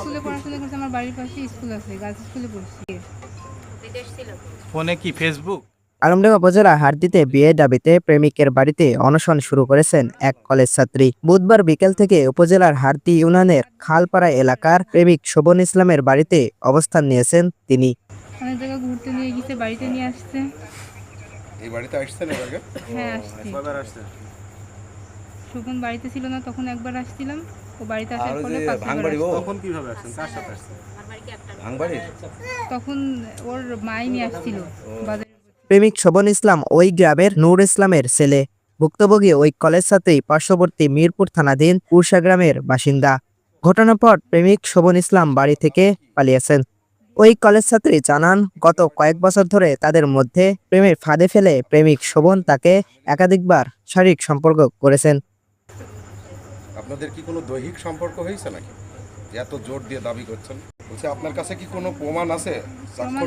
স্কুলে পড়াশোনা করছে আমার বাড়ির পাশে স্কুল আছে গার্লস স্কুলে পড়ছি। ফোনে কি ফেসবুক আলমডাঙ্গা উপজেলা হারদিতে বিয়ে দাবিতে প্রেমিকের বাড়িতে অনশন শুরু করেছেন এক কলেজ ছাত্রী। বুধবার বিকেল থেকে উপজেলার হারদি ইউনিয়নের খালপাড়া এলাকার প্রেমিক শোভন ইসলামের বাড়িতে অবস্থান নিয়েছেন তিনি। অনেক জায়গায় ঘুরতে নিয়ে গেছে বাড়িতে নিয়ে আসছে। এই বাড়িতে আসছেন এর আগে? হ্যাঁ আসছি। শোভন বাড়িতে ছিল না তখন একবার আসছিলাম। ও বাড়িতে আসার আর ওই পরে যে পাঁচবার ভাঙবাড়ি ও তখন কীভাবে আসছেন? কার সাথে আসছেন? ভাঙবাড়ির? তখন ওর মাই নিয়ে আসছিল। প্রেমিক শোভন ইসলাম ওই গ্রামের নূর ইসলামের ছেলে। ভুক্তভোগী ওই কলেজ ছাত্রী পার্শ্ববর্তী মিরপুর থানাধীন উর্ষা গ্রামের বাসিন্দা। ঘটনার পর প্রেমিক শোভন ইসলাম বাড়ি থেকে পালিয়েছেন। ওই কলেজ ছাত্রী জানান গত কয়েক বছর ধরে তাদের মধ্যে প্রেমের ফাঁদে ফেলে প্রেমিক শোভন তাকে একাধিকবার শারীরিক সম্পর্ক করেছেন। আপনাদের কি কোনো দৈহিক সম্পর্ক হয়েছে নাকি? এত জোর দিয়ে দাবি করছেন। বলছি আপনার কাছে কি কোনো প্রমাণ আছে? প্রমাণ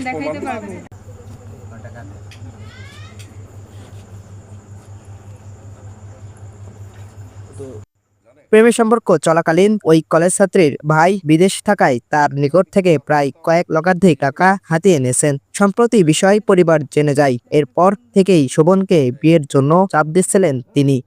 প্রেমের সম্পর্ক চলাকালীন ওই কলেজ ছাত্রীর ভাই বিদেশ থাকায় তার নিকট থেকে প্রায় কয়েক লক্ষাধিক টাকা হাতিয়ে এনেছেন সম্প্রতি বিষয় পরিবার জেনে যায় এরপর থেকেই শোভনকে বিয়ের জন্য চাপ দিচ্ছিলেন তিনি।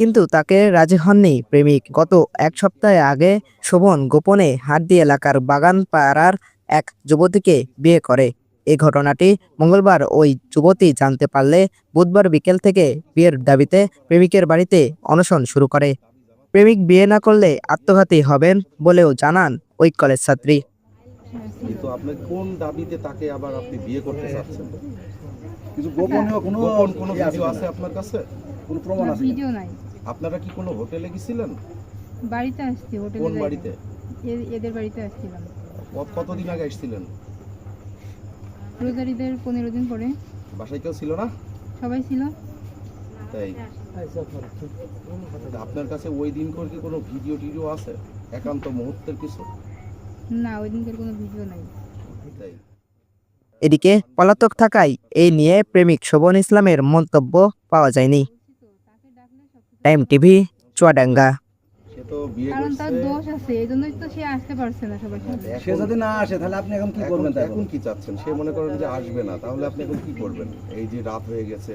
কিন্তু তাকে রাজি হননি প্রেমিক। গত এক সপ্তাহ আগে শোভন গোপনে হাড্ডি এলাকার বাগান পাড়ার এক যুবতীকে বিয়ে করে। এই ঘটনাটি মঙ্গলবার ওই যুবতী জানতে পারলে বুধবার বিকেল থেকে বিয়ের দাবিতে প্রেমিকের বাড়িতে অনশন শুরু করে। প্রেমিক বিয়ে না করলে আত্মঘাতী হবেন বলেও জানান ওই কলেজ ছাত্রী। কিন্তু আপনি কোন দাবিতে তাকে আবার আপনি বিয়ে করতে চাচ্ছেন কিছু গোপনীয় কোনো কোনো ভিডিও আছে আছে আপনার কাছে? কোনো প্রমাণ আছে ভিডিও নাই। আপনারা কি কোনো হোটেলে গেছিলেন? বাড়িতে আসছি হোটেলে কোন বাড়িতে? এদের বাড়িতে আসছিলাম। কত- কতদিন আগে এসেছিলেন রোজারিদের পনেরো দিন পরে। বাসায় কেউ ছিল না? সবাই ছিল। তাই? আপনার কাছে ওই দিন করে কি কোনো ভিডিও টিডিও আছে? একান্ত মুহূর্তের কিছু? না ওই দিনকার কোনো ভিডিও নাই। তাই? এদিকে পলাতক থাকায় এই নিয়ে প্রেমিক শোভন ইসলামের মন্তব্য পাওয়া যায়নি। টাইম টিভি চুয়াডাঙ্গা সে তো কারণ তার দোষ আছে এই জন্যই তো সে আসতে পারছে না সবার সাথে। সে যদি না আসে তাহলে আপনি এখন কি করবেন এখন কি চাচ্ছেন? সে মনে করেন যে আসবে না তাহলে আপনি এখন কি করবেন? এই যে রাত হয়ে গেছে।